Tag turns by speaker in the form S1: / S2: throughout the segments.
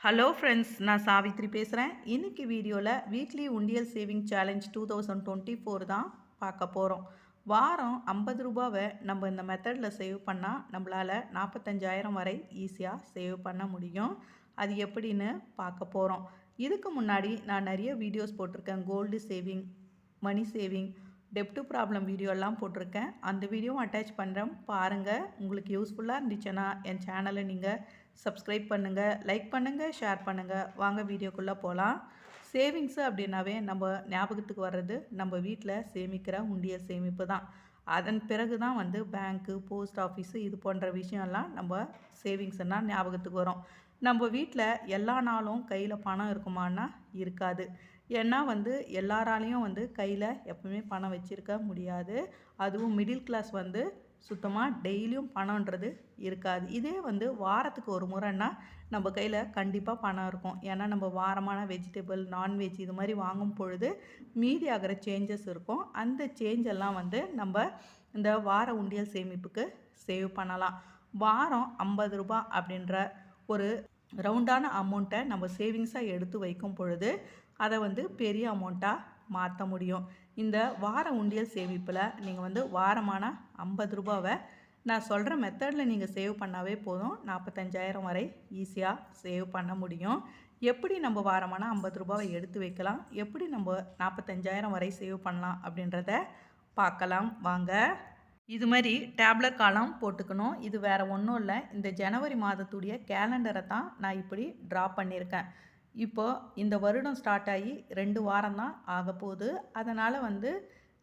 S1: Hello friends நான் சாவித்ரி பேசுகிறேன் இன்றைக்கி வீடியோவில் வீக்லி உண்டியல் saving challenge two thousand twenty four தான் பார்க்க போகிறோம் வாரம் ஐம்பது ரூபாவை நம்ம இந்த மெத்தடில் சேவ் பண்ணால் நம்மளால் நாற்பத்தஞ்சாயிரம் வரை ஈஸியாக சேவ் பண்ண முடியும். அது எப்படின்னு பார்க்க போகிறோம் இதுக்கு முன்னாடி நான் நிறைய வீடியோஸ் போட்டிருக்கேன். கோல்டு சேவிங் மணி சேவிங் டெப்டு ப்ராப்ளம் வீடியோலாம் போட்டிருக்கேன். அந்த வீடியோவும் அட்டாச் பண்ணுறேன் பாருங்கள் உங்களுக்கு யூஸ்ஃபுல்லாக இருந்துச்சுன்னா என் சேனலை நீங்கள் சப்ஸ்கிரைப் பண்ணுங்கள் லைக் பண்ணுங்கள் ஷேர் பண்ணுங்கள் வாங்க வீடியோக்குள்ளே போகலாம் சேவிங்ஸு அப்படின்னாவே நம்ம ஞாபகத்துக்கு வர்றது நம்ம வீட்டில் சேமிக்கிற உண்டிய சேமிப்பு தான். அதன் பிறகு தான் வந்து பேங்க்கு போஸ்ட் ஆஃபீஸு இது போன்ற விஷயம்லாம் நம்ம சேவிங்ஸ்னால் ஞாபகத்துக்கு வரும். நம்ம வீட்டில் எல்லா நாளும் கையில் பணம் இருக்குமான்னா இருக்காது. ஏன்னா வந்து எல்லாராலையும் வந்து கையில் எப்பவுமே பணம் வச்சுருக்க முடியாது. அதுவும் மிடில் கிளாஸ் வந்து சுத்தமாக டெய்லியும் பணன்றது இருக்காது. இதே வந்து வாரத்துக்கு ஒரு முறைன்னா நம்ம கையில் கண்டிப்பாக பணம் இருக்கும். ஏன்னா நம்ம வாரமான வெஜிடபிள் நான்வெஜ் இது மாதிரி வாங்கும் பொழுது மீதி ஆகிற சேஞ்சஸ் இருக்கும். அந்த சேஞ்ச் எல்லாம் வந்து நம்ம இந்த வார உண்டியல் சேமிப்புக்கு சேவ் பண்ணலாம். வாரம் ஐம்பது ரூபா அப்படின்ற ஒரு ரவுண்டான அமௌண்ட்டை நம்ம சேவிங்ஸாக எடுத்து வைக்கும் பொழுது அதை வந்து பெரிய அமௌண்ட்டாக மாற்ற முடியும். இந்த வார உண்டியல் சேமிப்பில் நீங்கள் வந்து வாரமான ஐம்பது ரூபாவை நான் சொல்கிற மெத்தடில் நீங்கள் சேவ் பண்ணாவே போதும். நாற்பத்தஞ்சாயிரம் வரை ஈஸியாக சேவ் பண்ண முடியும். எப்படி நம்ம வாரமான ஐம்பது ரூபாவை எடுத்து வைக்கலாம்? எப்படி நம்ம நாற்பத்தஞ்சாயிரம் வரை சேவ் பண்ணலாம் அப்படின்றத பார்க்கலாம். வாங்க. இது மாதிரி டேப்லெட் காலம் போட்டுக்கணும். இது வேறு ஒன்றும் இல்லை. இந்த ஜனவரி மாதத்துடைய கேலண்டரை தான் நான் இப்படி ட்ரா பண்ணியிருக்கேன். இப்போ இந்த வருடம் ஸ்டார்ட் ஆகி ரெண்டு வாரம் தான் ஆக போகுது. அதனால் வந்து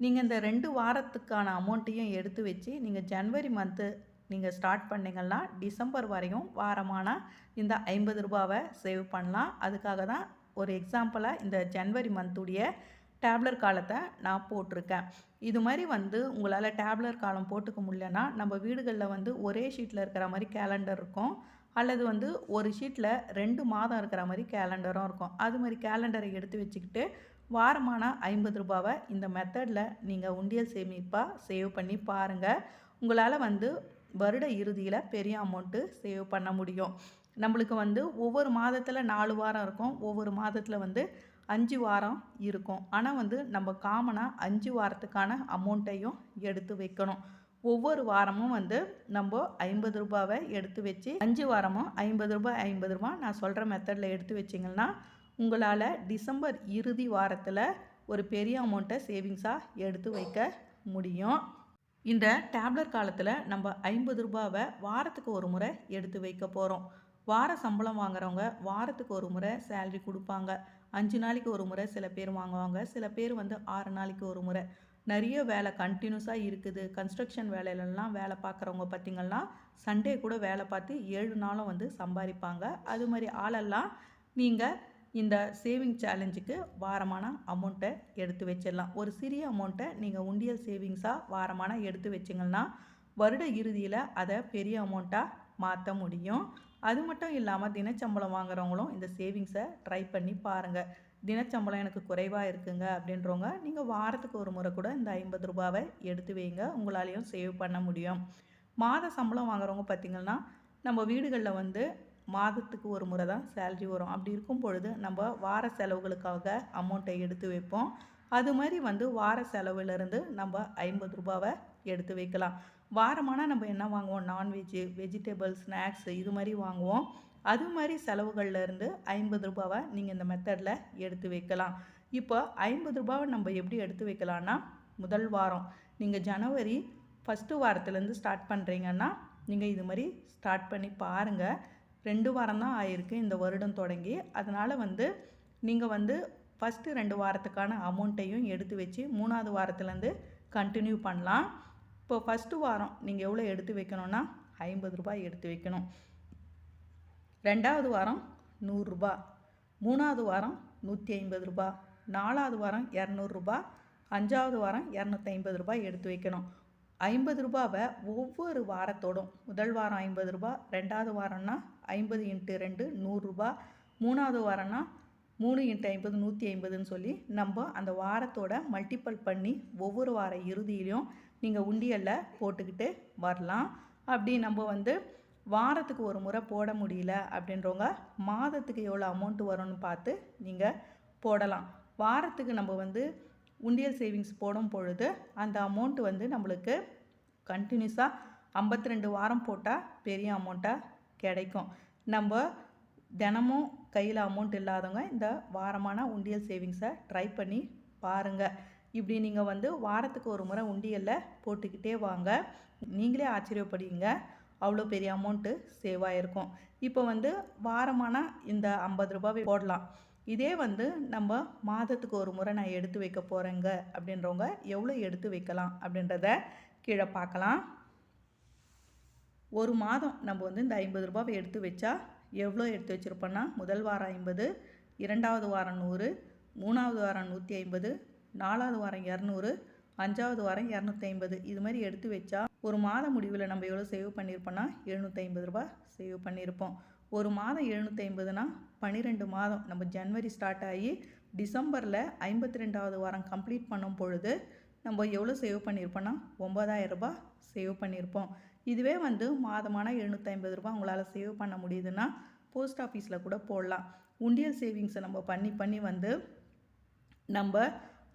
S1: நீங்கள் இந்த ரெண்டு வாரத்துக்கான அமௌண்ட்டையும் எடுத்து வச்சு நீங்கள் ஜனவரி மந்த்து நீங்கள் ஸ்டார்ட் பண்ணிங்கன்னா டிசம்பர் வரையும் வாரமான இந்த ஐம்பது ரூபாவை சேவ் பண்ணலாம். அதுக்காக தான் ஒரு எக்ஸாம்பிளாக இந்த ஜனவரி மந்த்துடைய டேப்லர் காலத்தை நான் போட்டிருக்கேன். இது மாதிரி வந்து உங்களால் டேப்லர் காலம் போட்டுக்க முடியலன்னா நம்ம வீடுகளில் வந்து ஒரே ஷீட்டில் இருக்கிற மாதிரி கேலண்டர் இருக்கும். அல்லது வந்து ஒரு ஷீட்டில் ரெண்டு மாதம் இருக்கிற மாதிரி கேலண்டரும் இருக்கும். அது மாதிரி கேலண்டரை எடுத்து வச்சுக்கிட்டு வாரமான ஐம்பது ரூபாவை இந்த மெத்தடில் நீங்கள் உண்டியல் சேமிப்பாக சேவ் பண்ணி பாருங்கள் உங்களால் வந்து வருட இறுதியில் பெரிய அமௌண்ட்டு சேவ் பண்ண முடியும். நம்மளுக்கு வந்து ஒவ்வொரு மாதத்தில் நாலு வாரம் இருக்கும். ஒவ்வொரு மாதத்தில் வந்து அஞ்சு வாரம் இருக்கும். ஆனால் வந்து நம்ம காமனாக அஞ்சு வாரத்துக்கான அமௌண்ட்டையும் எடுத்து வைக்கணும். ஒவ்வொரு வாரமும் வந்து நம்ம ஐம்பது ரூபாவை எடுத்து வச்சு அஞ்சு வாரமும் ஐம்பது ரூபாய் ஐம்பது ரூபாய் நான் சொல்கிற மெத்தடில் எடுத்து வச்சிங்கன்னா உங்களால் டிசம்பர் இறுதி வாரத்தில் ஒரு பெரிய அமௌண்ட்டை சேவிங்ஸாக எடுத்து வைக்க முடியும். இந்த டேப்லெட் காலத்தில் நம்ம ஐம்பது ரூபாவை வாரத்துக்கு ஒரு முறை எடுத்து வைக்க போகிறோம் வார சம்பளம் வாங்குறவங்க வாரத்துக்கு ஒரு முறை சேல்ரி கொடுப்பாங்க. அஞ்சு நாளைக்கு ஒரு முறை சில பேர் வாங்குவாங்க. சில பேர் வந்து ஆறு நாளைக்கு ஒரு முறை. நிறைய வேலை கண்டினியூஸாக இருக்குது. கன்ஸ்ட்ரக்ஷன் வேலையிலலாம் வேலை பார்க்குறவங்க பார்த்திங்கன்னா சண்டே கூட வேலை பார்த்து ஏழு நாளும் வந்து சம்பாதிப்பாங்க. அது மாதிரி ஆளெல்லாம் நீங்கள் இந்த சேவிங் சேலஞ்சுக்கு வாரமான அமௌண்ட்டை எடுத்து வச்சிடலாம். ஒரு சிறிய அமௌண்ட்டை நீங்கள் உண்டியல் சேவிங்ஸாக வாரமான எடுத்து வச்சிங்கன்னா வருட இறுதியில் அதை பெரிய அமௌண்ட்டாக மாற்ற முடியும். அது மட்டும் இல்லாமல் தினச்சம்பளம் வாங்குறவங்களும் இந்த சேவிங்ஸை ட்ரை பண்ணி பாருங்கள் தினச்சம்பளம் எனக்கு குறைவாக இருக்குங்க அப்படின்றவங்க நீங்கள் வாரத்துக்கு ஒரு முறை கூட இந்த ஐம்பது ரூபாவை எடுத்து வைங்க. உங்களாலேயும் சேவ் பண்ண முடியும். மாத சம்பளம் வாங்குறவங்க பார்த்திங்கன்னா நம்ம வீடுகளில் வந்து மாதத்துக்கு ஒரு முறை தான் சேல்ரி வரும். அப்படி இருக்கும் பொழுது நம்ம வார செலவுகளுக்காக அமௌண்ட்டை எடுத்து வைப்போம். அது மாதிரி வந்து வார செலவுலேருந்து நம்ம ஐம்பது ரூபாவை எடுத்து வைக்கலாம். வாரமானால் நம்ம என்ன வாங்குவோம்? நான்வெஜ்ஜு வெஜிடபிள் ஸ்நாக்ஸ் இது மாதிரி வாங்குவோம். அது மாதிரி செலவுகளில் இருந்து ஐம்பது ரூபாவை நீங்கள் இந்த மெத்தடில் எடுத்து வைக்கலாம். இப்போ ஐம்பது ரூபாவை நம்ம எப்படி எடுத்து வைக்கலான்னா முதல் வாரம் நீங்கள் ஜனவரி ஃபஸ்ட்டு வாரத்துலேருந்து ஸ்டார்ட் பண்ணுறீங்கன்னா நீங்கள் இது மாதிரி ஸ்டார்ட் பண்ணி பாருங்கள் ரெண்டு வாரம் தான் ஆயிருக்கு இந்த வருடம் தொடங்கி. அதனால் வந்து நீங்கள் வந்து ஃபஸ்ட்டு ரெண்டு வாரத்துக்கான அமௌண்ட்டையும் எடுத்து வச்சு மூணாவது வாரத்துலேருந்து கண்டினியூ பண்ணலாம். இப்போ ஃபஸ்ட்டு வாரம் நீங்கள் எவ்வளோ எடுத்து வைக்கணும்னா ஐம்பது ரூபாய் எடுத்து வைக்கணும். ரெண்டாவது வாரம் நூறுரூபா. மூணாவது வாரம் நூற்றி ஐம்பது ரூபா. நாலாவது வாரம் இரநூறுபா. அஞ்சாவது வாரம் இரநூத்தி ஐம்பது ரூபாய் எடுத்து வைக்கணும். ஐம்பது ரூபாவை ஒவ்வொரு வாரத்தோடும். முதல் வாரம் ஐம்பது ரூபா ரெண்டாவது வாரம்னா ஐம்பது இன்ட்டு ரெண்டு நூறுரூபா. மூணாவது வாரம்னா மூணு இன்ட்டு ஐம்பது நூற்றி ஐம்பதுன்னு சொல்லி நம்ம அந்த வாரத்தோட மல்டிப்பல் பண்ணி ஒவ்வொரு வார இறுதியிலையும் நீங்கள் உண்டியலில் போட்டுக்கிட்டு வரலாம். அப்படி நம்ம வந்து வாரத்துக்கு ஒரு முறை போட முடியல அப்படின்றவங்க மாதத்துக்கு எவ்வளோ அமௌண்ட் வரும்னு பார்த்து நீங்கள் போடலாம். வாரத்துக்கு நம்ம வந்து உண்டியல் சேவிங்ஸ் போடும் பொழுது அந்த அமௌண்ட் வந்து நம்மளுக்கு கண்டினியூஸாக ஐம்பத்தி ரெண்டு வாரம் போட்டால் பெரிய அமௌண்ட்டாக கிடைக்கும். நம்ம தினமும் கையில் அமௌண்ட் இல்லாதவங்க இந்த வாரமான உண்டியல் சேவிங்ஸை ட்ரை பண்ணி பாருங்கள் இப்படி நீங்கள் வந்து வாரத்துக்கு ஒரு முறை உண்டியலில் போட்டுக்கிட்டே வாங்க. நீங்களே ஆச்சரியப்படுவீங்க. அவ்வளோ பெரிய அமௌண்ட்டு சேவ் ஆகிருக்கும் இப்போ வந்து வாரமான இந்த ஐம்பது ரூபாவை போடலாம். இதே வந்து நம்ம மாதத்துக்கு ஒரு முறை நான் எடுத்து வைக்க போகிறேங்க அப்படின்றவங்க எவ்வளோ எடுத்து வைக்கலாம் அப்படின்றத கீழே பார்க்கலாம். ஒரு மாதம் நம்ம வந்து இந்த ஐம்பது ரூபாவை எடுத்து வச்சா எவ்வளோ எடுத்து வச்சுருப்போன்னா முதல் வாரம் ஐம்பது இரண்டாவது வாரம் நூறு மூணாவது வாரம் நூற்றி ஐம்பது நாலாவது வாரம் இரநூறு அஞ்சாவது வாரம் இரநூத்தி ஐம்பது இது மாதிரி எடுத்து வச்சா ஒரு மாத முடிவில் நம்ம எவ்வளோ சேவ் பண்ணியிருப்போம்னா எழுநூற்றி ஐம்பது ரூபா சேவ் பண்ணியிருப்போம் ஒரு மாதம் எழுநூற்றி ஐம்பதுனா பன்னிரெண்டு மாதம். நம்ம ஜனவரி ஸ்டார்ட் ஆகி டிசம்பரில் ஐம்பத்தி ரெண்டாவது வாரம் கம்ப்ளீட் பண்ணும் பொழுது நம்ம எவ்வளோ சேவ் பண்ணியிருப்போம்னா ஒம்பதாயிரம் ரூபா சேவ் பண்ணியிருப்போம் இதுவே வந்து மாதமான எழுநூற்றி ஐம்பது ரூபா உங்களால் சேவ் பண்ண முடியுதுன்னா போஸ்ட் ஆஃபீஸில் கூட போடலாம். உண்டியல் சேவிங்ஸை நம்ம பண்ணி பண்ணி வந்து நம்ம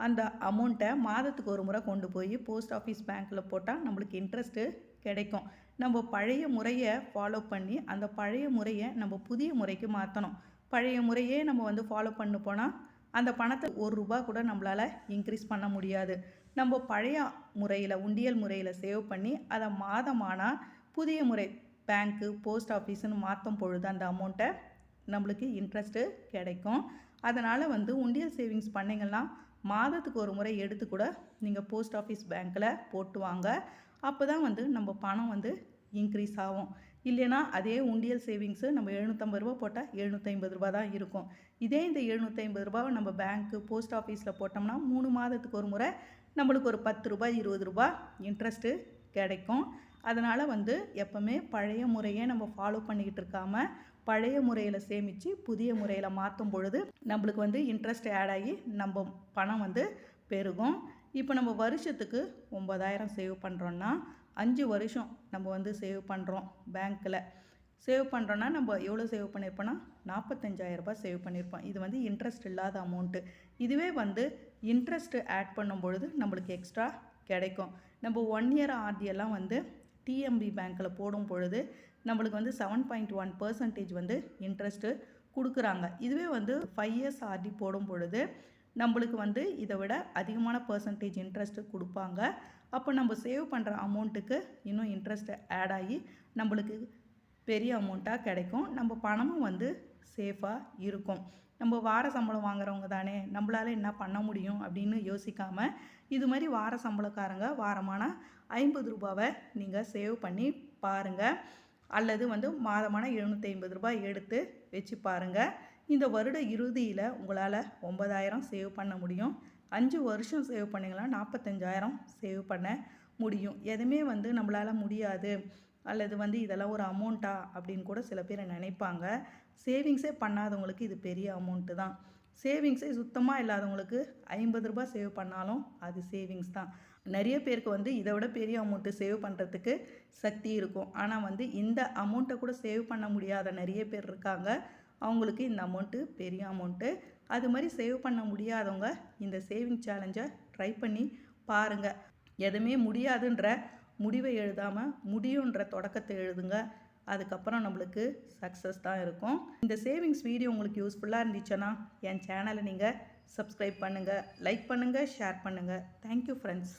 S1: அந்த அமௌண்ட்டை மாதத்துக்கு ஒரு முறை கொண்டு போய் போஸ்ட் ஆஃபீஸ் பேங்க்கில் போட்டால் நம்மளுக்கு இன்ட்ரெஸ்ட்டு கிடைக்கும். நம்ம பழைய முறையை ஃபாலோ பண்ணி அந்த பழைய முறையை நம்ம புதிய முறைக்கு மாற்றணும் பழைய முறையே நம்ம வந்து ஃபாலோ பண்ண போனால் அந்த பணத்தை ஒரு ரூபா கூட நம்மளால் இன்க்ரீஸ் பண்ண முடியாது. நம்ம பழைய முறையில் உண்டியல் முறையில் சேவ் பண்ணி அதை மாதமானால் புதிய முறை பேங்க்கு போஸ்ட் ஆஃபீஸுன்னு மாற்றும் பொழுது அந்த அமௌண்ட்டை நம்மளுக்கு இன்ட்ரெஸ்ட்டு கிடைக்கும். அதனால் வந்து உண்டியல் சேவிங்ஸ் பண்ணிங்கன்னா மாதத்துக்கு ஒரு முறை எடுத்து கூட நீங்கள் போஸ்ட் ஆஃபீஸ் பேங்க்கில் போட்டு வாங்க. அப்போ தான் வந்து நம்ம பணம் வந்து இன்க்ரீஸ் ஆகும். இல்லைனா அதே உண்டியல் சேவிங்ஸு நம்ம எழுநூற்றம்பது ரூபா போட்டால் எழுநூற்றி ரூபா தான் இருக்கும். இதே இந்த எழுநூற்றி ஐம்பது ரூபாவை நம்ம பேங்க்கு போஸ்ட் ஆஃபீஸில் போட்டோம்னா மூணு மாதத்துக்கு ஒரு முறை நம்மளுக்கு ஒரு பத்து ரூபாய் இருபது ரூபா இன்ட்ரெஸ்ட்டு கிடைக்கும். அதனால் வந்து எப்போவுமே பழைய முறையே நம்ம ஃபாலோ பண்ணிக்கிட்டு இருக்காமல் பழைய முறையில் சேமித்து புதிய முறையில் மாற்றும் பொழுது நம்மளுக்கு வந்து இன்ட்ரெஸ்ட் ஆட் ஆகி நம்ம பணம் வந்து பெருகும். இப்போ நம்ம வருஷத்துக்கு ஒம்பதாயிரம் சேவ் பண்ணுறோன்னா அஞ்சு வருஷம் நம்ம வந்து சேவ் பண்ணுறோம் பேங்க்கில் சேவ் பண்ணுறோன்னா நம்ம எவ்வளோ சேவ் பண்ணியிருப்போன்னா நாற்பத்தஞ்சாயிரரூபா சேவ் பண்ணியிருப்போம் இது வந்து இன்ட்ரெஸ்ட் இல்லாத அமௌண்ட்டு இதுவே வந்து இன்ட்ரெஸ்ட்டு ஆட் பண்ணும் பொழுது நம்மளுக்கு எக்ஸ்ட்ரா கிடைக்கும். நம்ம ஒன் இயர் ஆர்டியெல்லாம் வந்து டிஎம்பி பேங்க்கில் போடும் பொழுது நம்மளுக்கு வந்து செவன் பாயிண்ட் ஒன் பர்சன்டேஜ் வந்து இன்ட்ரெஸ்ட்டு கொடுக்குறாங்க. இதுவே வந்து ஃபைவ் இயர்ஸ் ஆர்டி போடும் பொழுது நம்மளுக்கு வந்து இதை விட அதிகமான பர்சன்டேஜ் இன்ட்ரெஸ்ட்டு கொடுப்பாங்க. அப்போ நம்ம சேவ் பண்ணுற அமௌண்ட்டுக்கு இன்னும் இன்ட்ரெஸ்ட் ஆட் ஆகி நம்மளுக்கு பெரிய அமௌண்ட்டாக கிடைக்கும். நம்ம பணமும் வந்து சேஃபாக இருக்கும். நம்ம வார சம்பளம் வாங்குறவங்க தானே நம்மளால் என்ன பண்ண முடியும் அப்படின்னு யோசிக்காமல் இது மாதிரி வார சம்பளக்காரங்க வாரமான ஐம்பது ரூபாவை நீங்கள் சேவ் பண்ணி பாருங்கள் அல்லது வந்து மாதமான எழுநூற்றி ஐம்பது ரூபாய் எடுத்து வச்சு பாருங்கள் இந்த வருட இறுதியில் உங்களால் ஒன்பதாயிரம் சேவ் பண்ண முடியும். அஞ்சு வருஷம் சேவ் பண்ணிங்கன்னா நாற்பத்தஞ்சாயிரம் சேவ் பண்ண முடியும். எதுவுமே வந்து நம்மளால் முடியாது. அல்லது வந்து இதெல்லாம் ஒரு அமௌண்ட்டா அப்படின்னு கூட சில பேர் நினைப்பாங்க. சேவிங்ஸே பண்ணாதவங்களுக்கு இது பெரிய அமௌண்ட்டு தான். சேவிங்ஸே சுத்தமாக இல்லாதவங்களுக்கு ஐம்பது ரூபாய் சேவ் பண்ணாலும் அது சேவிங்ஸ் தான். நிறைய பேருக்கு வந்து இதை விட பெரிய அமௌண்ட்டு சேவ் பண்ணுறதுக்கு சக்தி இருக்கும். ஆனால் வந்து இந்த அமௌண்ட்டை கூட சேவ் பண்ண முடியாத நிறைய பேர் இருக்காங்க. அவங்களுக்கு இந்த அமௌண்ட்டு பெரிய அமௌண்ட்டு அது மாதிரி சேவ் பண்ண முடியாதவங்க இந்த சேவிங் சேலஞ்சை ட்ரை பண்ணி பாருங்கள் எதுவுமே முடியாதுன்ற முடிவை எழுதாமல் முடியுன்ற தொடக்கத்தை எழுதுங்க. அதுக்கப்புறம் நம்மளுக்கு சக்ஸஸ் தான் இருக்கும். இந்த சேவிங்ஸ் வீடியோ உங்களுக்கு யூஸ்ஃபுல்லாக இருந்துச்சுன்னா என் சேனலை நீங்கள் சப்ஸ்கிரைப் பண்ணுங்கள் லைக் பண்ணுங்கள் ஷேர் பண்ணுங்கள் தேங்க்யூ ஃப்ரெண்ட்ஸ்